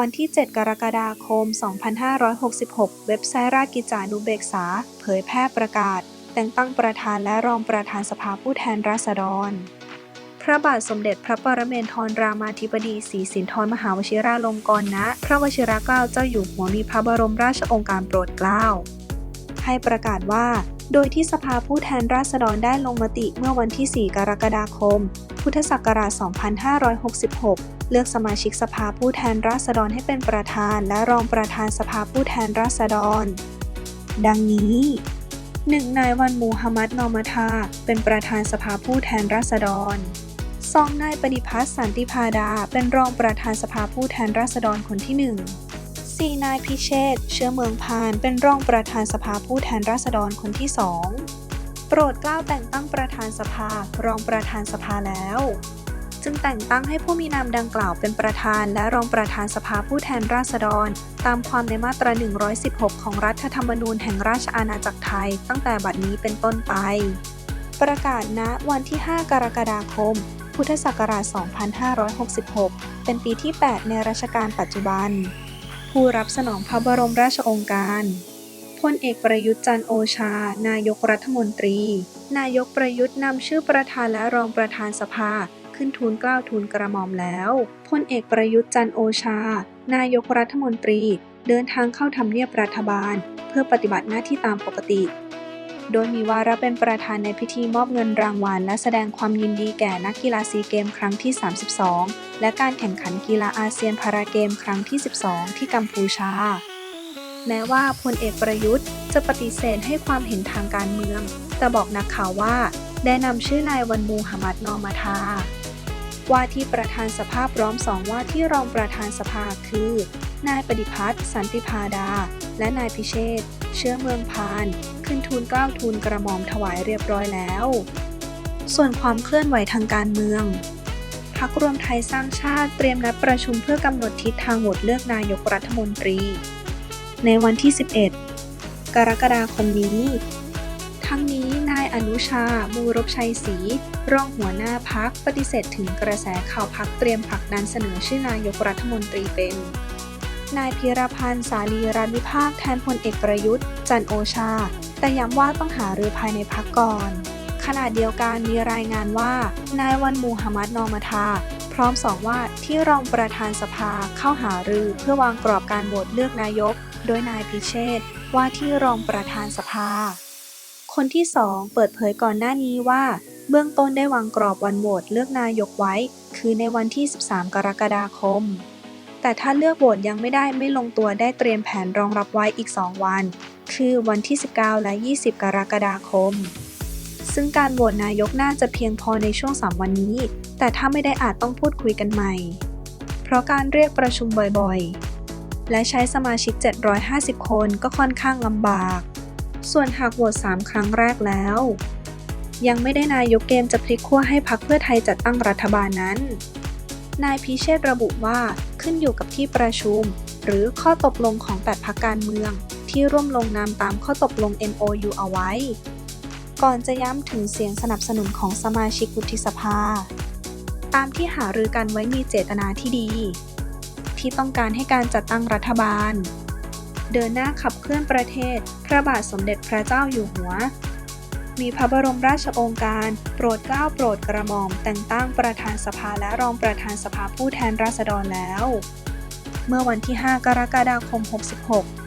วันที่ 7 กรกฎาคม 2566 เว็บไซต์ราชกิจจานุเบกษา เผยแพร่ประกาศ แต่งตั้งประธานและรองประธานสภาผู้แทนราษฎร พระบาทสมเด็จพระปรเมนทรรามาธิบดีศรีสินธรมหาวชิราลงกรณ์ณพระวชิรเกล้าเจ้าอยู่หัวมีพระบรมราชองค์การโปรดเกล้า ให้ประกาศว่าโดยที่สภาผู้แทนราษฎรได้ลงมติเมื่อวันที่ 4 กรกฎาคม พุทธศักราช 2566 เลือกสมาชิกสภาผู้แทนราษฎรให้เป็นประธานและรองประธานสภาผู้แทนราษฎร ดังนี้ 1. นายวันมูฮัมหมัดนอมาทาเป็นประธานสภาผู้แทนราษฎร 2. นายปฏิพัฒน์สันติพาดา เป็นรองประธานสภาผู้แทนราษฎรคนที่1 4. นายพิเชษเชื้อเมืองพาน เป็นรองประธานสภาผู้แทนราษฎรคนที่2 รดเกล้าแต่งตั้งประธานสภา รองประธานสภาแล้ว จึงแต่งตั้งให้ผู้มีนามดังกล่าวเป็นประธานและรองประธานสภาผู้แทนราษฎร ตามความในมาตรา 116 ของรัฐธรรมนูญแห่งราชอาณาจักรไทย ตั้งแต่บัดนี้เป็นต้นไป ประกาศณวันที่ 5 กรกฎาคม พุทธศักราช 2566 เป็นปีที่ 8 ในรัชกาลปัจจุบัน ผู้รับสนองพระบรมราชโองการ พลเอกประยุทธ์จันโอชา นายกรัฐมนตรี นายกประยุทธ์นำชื่อประธานและรองประธานสภา ขึ้นทูลเกล้าทูลกระหม่อมแล้ว พลเอกประยุทธ์จันโอชา นายกรัฐมนตรี เดินทางเข้าทำเนียบรัฐบาล เพื่อปฏิบัติหน้าที่ตามปกติ โดยมีวาระเป็นประธานในพิธีมอบเงินรางวัล และแสดงความยินดีแก่นักกีฬาซีเกมครั้งที่ 32 และการแข่งขันกีฬาอาเซียนพาราเกมครั้งที่ 12 ที่กัมพูชา แม้ว่าพลเอกประยุทธ์จะปฏิเสธให้ความเห็นทางการเมือง แต่บอกนักข่าวว่าได้นำชื่อนายวันมูฮัมหมัดนอมาทา ว่าที่ประธานสภาพร้อมสองว่าที่รองประธานสภาคือ นายปฏิพัฒน์สันติพาดา และนายพิเชษเชื้อเมืองพาน ขึ้นทูลเกล้าทูลกระหม่อมถวายเรียบร้อยแล้ว ส่วนความเคลื่อนไหวทางการเมืองพักรวมไทยสร้างชาติเตรียมนัดประชุมเพื่อกำหนดทิศทางโหวตเลือกนายกรัฐมนตรี ในวันที่ 11 กรกฎาคมนี้ ทั้งนี้นายอนุชา มูรบชัยศรีรองหัวหน้าพักปฏิเสธถึงกระแสข่าวพักเตรียมผลักดันเสนอชื่อนายกรัฐมนตรีเป็น นายพีรพันธ์สาลีรัฐวิภาคแทนพลเอกประยุทธ์ จันโอชา แต่ย้ำว่าต้องหารือภายในพักก่อนขณะเดียวกันมีรายงานว่า นายวันมูฮัมหมัดนอมาทา พร้อมสองว่าที่รองประธานสภาเข้าหารือเพื่อวางกรอบการโหวตเลือกนายก โดยนายพิเชษว่าที่รองประธานสภา คนที่สองเปิดเผยก่อนหน้านี้ว่า เบื้องต้นได้วางกรอบวันโหวตเลือกนายกไว้ คือในวันที่ 13 กรกฎาคม แต่ถ้าเลือกโหวตยังไม่ได้ไม่ลงตัวได้เตรียมแผนรองรับไว้อีก 2 วัน คือวันที่ 19 และ 20 กรกฎาคมซึ่งการโหวตนายกน่าจะเพียงพอในช่วง 3 วันนี้แต่ถ้าไม่ได้อาจต้องพูดคุยกันใหม่ เพราะการเรียกประชุมบ่อยๆ และใช้สมาชิก 750 คนก็ค่อนข้างลำบาก ส่วนหากโหวต3ครั้งแรกแล้ว ยังไม่ได้นายกเกมจะพลิกขั้วให้พักเพื่อไทยจัดตั้งรัฐบาลนั้น นายพิเชษระบุว่าขึ้นอยู่กับที่ประชุม หรือข้อตกลงของ 8พักการเมือง ที่ร่วมลงนามตามข้อตกลง MOU เอาไว้ ก่อนจะย้ำถึงเสียงสนับสนุนของสมาชิกวุฒิสภา ตามที่หารือกันไว้มีเจตนาที่ดี ที่ต้องการให้การจัดตั้งรัฐบาล เดินหน้าขับเคลื่อนประเทศ พระบาทสมเด็จพระเจ้าอยู่หัว มีพระบรมราชโองการ โปรดเกล้าโปรดกระหม่อมแต่งตั้งประธานสภาและรองประธานสภาผู้แทนราษฎรแล้ว เมื่อวันที่ 5 กรกฎาคม 66